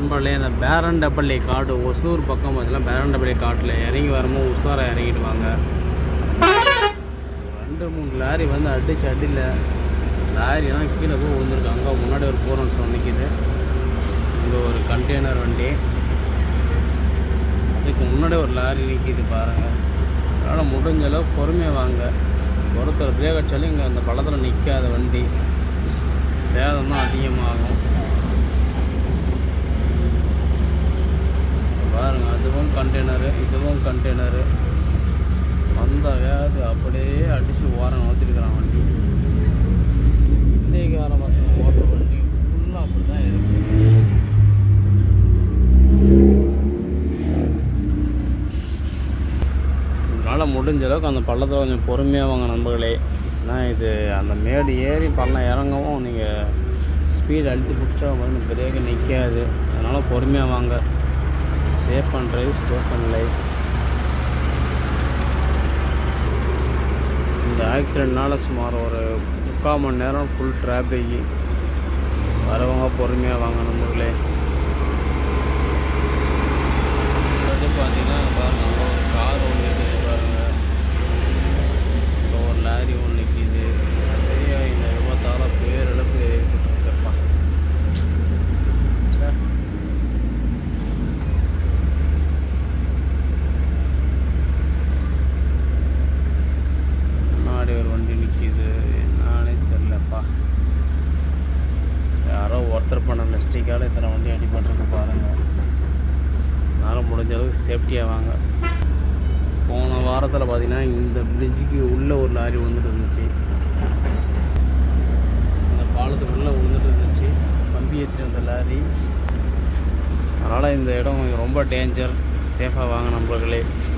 நண்பர்களே அந்த பேரண்டப்பள்ளி காடு ஒசூர் பக்கம் பார்த்தீங்கன்னா பேரண்டப்பள்ளி காட்டில் இறங்கி வரும்போது உஷாராக இறங்கிட்டு வாங்க. ரெண்டு மூணு லாரி வந்து அடிச்சு அடியில் லாரிலாம் கீழே போய் விழுந்துருக்காங்க முன்னாடி ஒரு போரன்ஸ் ஒன்று நிற்கிது இங்கே ஒரு கண்டெய்னர் வண்டி. அதுக்கு முன்னாடி ஒரு லாரி நிற்கிது பாருங்கள் அதனால் முடிஞ்ச அளவு பொறுமையாக வாங்க. ஒருத்தர் பிரேக் அடித்தாலும் இங்கே அந்த பள்ளத்தில் நிற்காத வண்டி. சேதம் தான் அதிகமாகும். கண்டெய்னரு வந்த வேது அப்படியே அடித்து ஓரம் ஊற்றிருக்கிறான் வண்டி. இன்றைக்கு வேலை பசங்க ஓட்டுற வண்டி ஃபுல்லாக அப்படி தான் இருக்குது அதனால் முடிஞ்ச அளவுக்கு அந்த பள்ளத்தில் கொஞ்சம் பொறுமையாக வாங்க நண்பர்களே. ஏன்னா இது அந்த மேடு ஏறி பள்ளம் இறங்கவும் நீங்கள் ஸ்பீடு அழுத்தி பிடிச்சா வந்து பிரேக்கு நிற்காது அதனால் பொறுமையாக வாங்க. Safe and drive safe and life இந்த ஆக்சிடெண்ட்னால சுமார் ஒரு முக்கால் மணி நேரம் ஃபுல் டிராஃபிக் வரவங்க பொறுமையாக வாங்க நண்பர்களே அடுத்து பார்த்தீங்கன்னா பாருங்க அங்க ஒரு கார் ஒன்று இருக்குது பாருங்க இங்க ஒரு லாரி ஒன்று நிற்கிது நிறைய இந்த விபத்தால பேரிழப்பு ஏற்பட்டுருக்கப்பா ச்சே. முன்னாடி ஒரு வண்டி நிற்கிது என்னன்னே தெரிலப்பா யாரோ ஒருத்தர் பண்ண மிஸ்டேக்கால் இத்தனை வண்டி அடிபட்டுருக்கு பாருங்கள் அதனால் முடிஞ்ச அளவுக்கு சேஃப்டியாக வாங்க. போன வாரத்தில் பார்த்தீங்கன்னா இந்த பிரிட்ஜுக்கு உள்ளே ஒரு லாரி விழுந்துட்டு இருந்துச்சு. இந்த பாலத்துக்கு உள்ளே விழுந்துட்டு இருந்துச்சு. கம்பி ஏற்றிட்டு வந்த லாரி. அதனால் இந்த இடம் ரொம்ப டேஞ்சர் சேஃபாக வாங்க நண்பர்களே.